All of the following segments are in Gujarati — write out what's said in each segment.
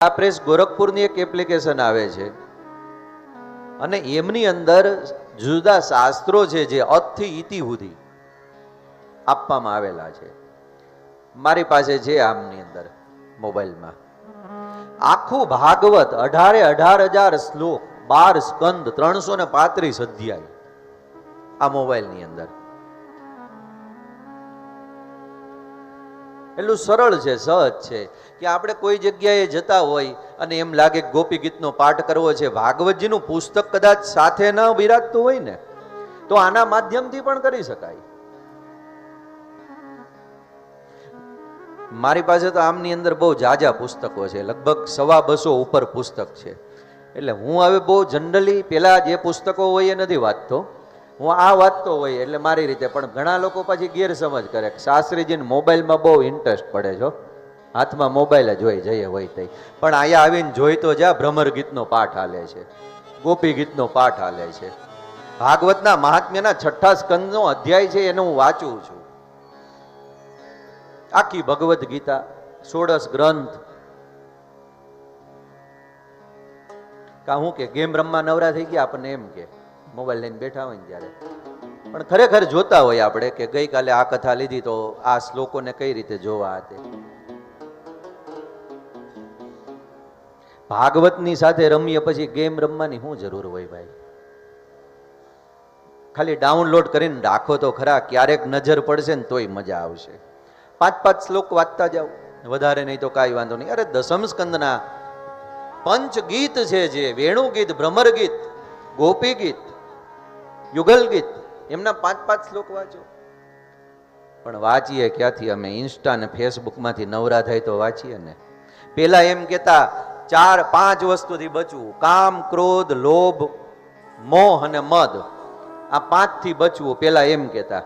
આ પ્રેસ ગોરખપુરની એક એપ્લિકેશન આવે છે. અને એમની અંદર જુદા શાસ્ત્રો છે જે અથી ઇતિ સુધી આપવામાં આવેલા છે. મારી પાસે છે આમની અંદર, મોબાઈલમાં. આખું ભાગવત અઢારે અઢાર હજાર શ્લોક, બાર સ્કંદ, ત્રણસો ને પાંત્રીસ અધ્યાય આ મોબાઈલની અંદર. એટલું સરળ છે, સહજ છે કે આપણે કોઈ જગ્યાએ જતા હોય અને એમ લાગે ગોપી ગીતનો પાઠ કરવો છે, ભાગવતજીનું પુસ્તક કદાચ સાથે ન બિરાજતું હોય ને, તો આના માધ્યમથી પણ કરી શકાય. મારી પાસે તો આમની અંદર બહુ જાજા પુસ્તકો છે, લગભગ સવા બસો ઉપર પુસ્તક છે. એટલે હું હવે બહુ જનરલી પેલા જે પુસ્તકો હોય એ નથી વાંચતો. હું આ વાત તો હોય એટલે મારી રીતે, પણ ઘણા લોકો પછી ગેરસમજ કરે શાસ્ત્રીજીને મોબાઈલમાં બહુ ઇન્ટરેસ્ટ પડે છો હાથમાં મોબાઈલ જ હોય, જઈએ, હોય તઈ. પણ અહીંયા આવીને જોઈ તો જા, ભ્રમર ગીતનો પાઠ હાલે છે. ગોપી ગીતનો પાઠ હાલે છે. ભાગવતના મહાત્મ્યના છઠ્ઠા સ્કંદનો અધ્યાય છે એને હું વાંચું છું. આખી ભગવદ્ ગીતા, સોળસ ગ્રંથ. કા હું કે, ગેમ રમવા નવરા થઈ ગયા? આપણને એમ કે. મોબાઈલ લઈને બેઠા હોય ને ત્યારે. પણ ખરેખર જોતા હોય આપણે કે ગઈકાલે આ કથા લીધી તો આ શ્લોકોને કઈ રીતે જોવા હતી? ભાગવતની સાથે રમીએ પછી ગેમ રમવાની શું જરૂર હોય ભાઈ? ખાલી ડાઉનલોડ કરીને રાખો તો ખરા, ક્યારેક નજર પડશે ને તોય મજા આવશે. પાંચ પાંચ શ્લોક વાંચતા જાઓ. વધારે નહીં તો કાંઈ વાંધો નહીં. અરે દસમ સ્કંદના પંચ ગીત છે જે વેણુ ગીત ભ્રમર ગીત ગોપી ગીત યુગલ ગીત. એમના પાંચ પાંચ શ્લોક વાંચો. પણ વાંચીએ ક્યાંથી? અમે ઇન્સ્ટા ને ફેસબુકમાંથી નવરા થાય તો વાંચીએ ને. પેલા એમ કહેતા, ચાર પાંચ વસ્તુથી બચવું. કામ, ક્રોધ, લોભ, મોહ અને મદ. આ પાંચથી બચવું, પેલા એમ કહેતા.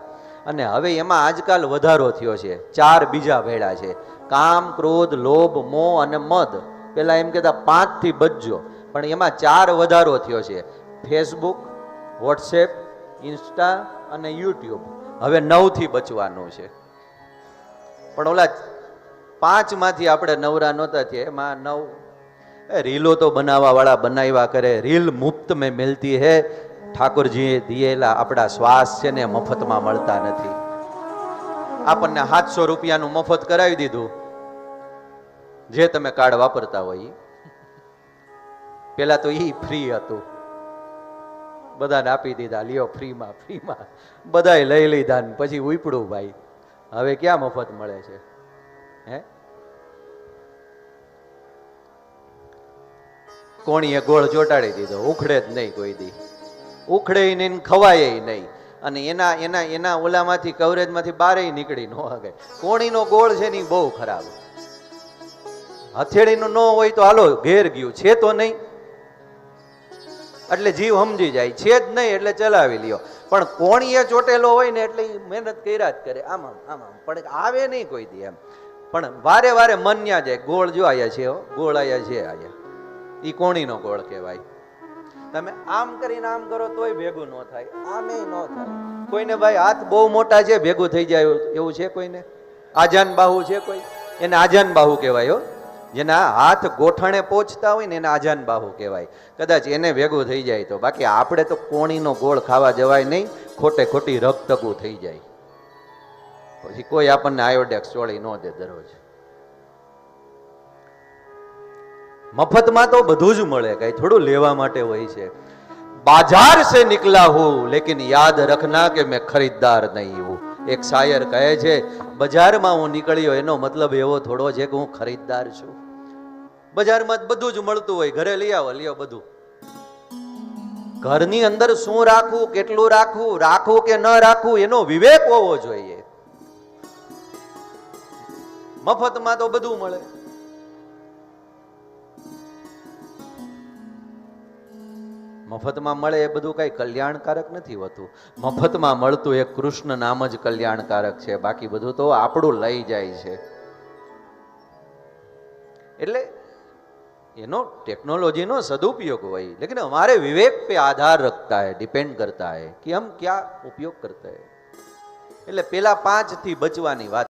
અને હવે એમાં આજકાલ વધારો થયો છે. ચાર બીજા ભેળા છે. કામ, ક્રોધ, લોભ, મોહ અને મદ. પેલા એમ કહેતા, પાંચથી બચજો. પણ એમાં ચાર વધારો થયો છે. ફેસબુક વોટ્સએપ, ઇન્સ્ટા અને યુટ્યુબ. હવે નવથી બચવાનું છે. પણ ઓલા પાંચમાંથી આપણે નવરા નહોતા થયા. એમાં નવ. રીલો તો બનાવવાવાળા બનાવ્યા કરે. રીલ મુફ્ત મેં મિલતી હે. ઠાકોરજીએ દિયેલા આપણા શ્વાસ છે ને મફતમાં મળતા નથી. આપણને સાતસો રૂપિયાનું મફત કરાવી દીધું. જે તમે કાર્ડ વાપરતા હોય. પેલા તો એ ફ્રી હતું. બધાને આપી દીધા, લ્યો ફ્રીમાં ફ્રીમાં. બધાએ લઈ લીધા ને પછી ઉપડું ભાઈ. હવે ક્યાં મફત મળે છે? હે? કોણીએ ગોળ ચોટાડી દીધો, ઉખડે જ નહીં કોઈ દી. ઉખડે નહીં ખવાય નહીં. અને એના એના એના ઓલામાંથી, કવરેજમાંથી બારે નીકળી ન હગે. કોણીનો ગોળ છે ને બહુ ખરાબ. હથેળીનું ન હોય તો હાલો ઘેર ગયું. છે તો નહીં. એટલે જીવ સમજી જાય છે જ નહીં એટલે ચલાવી લ્યો. પણ કોણીએ ચોટેલો હોય ને એટલે મહેનત કર્યા જ કરે. આમ આમ આમ પણ આવે નહીં કોઈ દી એમ. પણ વારે વારે મન ન્યા જાય. ગોળ જો આયા છે ગોળ આયા છે આયા. એ કોણીનો ગોળ કહેવાય. તમે આમ કરીને આમ કરો તોય ભેગું ન થાય. આમે ન થાય. કોઈને ભાઈ હાથ બહુ મોટા છે, ભેગું થઈ જાય એવું છે કોઈને? આજાન બાહુ છે કોઈ? એને આજાન બાહુ કહેવાય હો. જેના હાથ ગોઠણે પહોંચતા હોય ને એને આજાન બાહુ કહેવાય. કદાચ એને ભેગું થઈ જાય તો. બાકી આપણે તો કોણીનો ગોળ ખાવા જવાય નહીં, ખોટે ખોટી રક્તગું થઈ જાય. પછી કોઈ આપણને આયોડેક્સ ચોળી ન દે દરરોજ. મફતમાં તો બધું જ મળે, કઈ થોડું લેવા માટે હોય છે. બાજાર સે નિકલા હું, લેકિન યાદ રખના કે મેં ખરીદદાર નહીં હું. એક શાયર કહે છે, બજારમાં હું નીકળ્યો એનો મતલબ એવો થોડો છે કે હું ખરીદદાર છું. બજારમાં બધું જ મળતું હોય, ઘરે લઈ આવો, લ્યો બધું. ઘરની અંદર શું રાખવું કેટલું રાખવું રાખવું કે ન રાખવું એનો વિવેક હોવો જોઈએ. મફતમાં તો બધું મળે. મફતમાં મળે એ બધું કાંઈ કલ્યાણકારક નથી હોતું. મફતમાં મળતું એ કૃષ્ણ નામ જ કલ્યાણકારક છે. બાકી બધું તો આપણું લઈ જાય છે. એટલે એનો ટેકનોલોજીનો સદુપયોગ હોય. લેકિન અમારે વિવેક પે આધાર રખતા હૈ, ડિપેન્ડ કરતા હૈ, કે હમ ક્યા ઉપયોગ કરતા હૈ. એટલે પેલા પાંચથી બચવાની વાત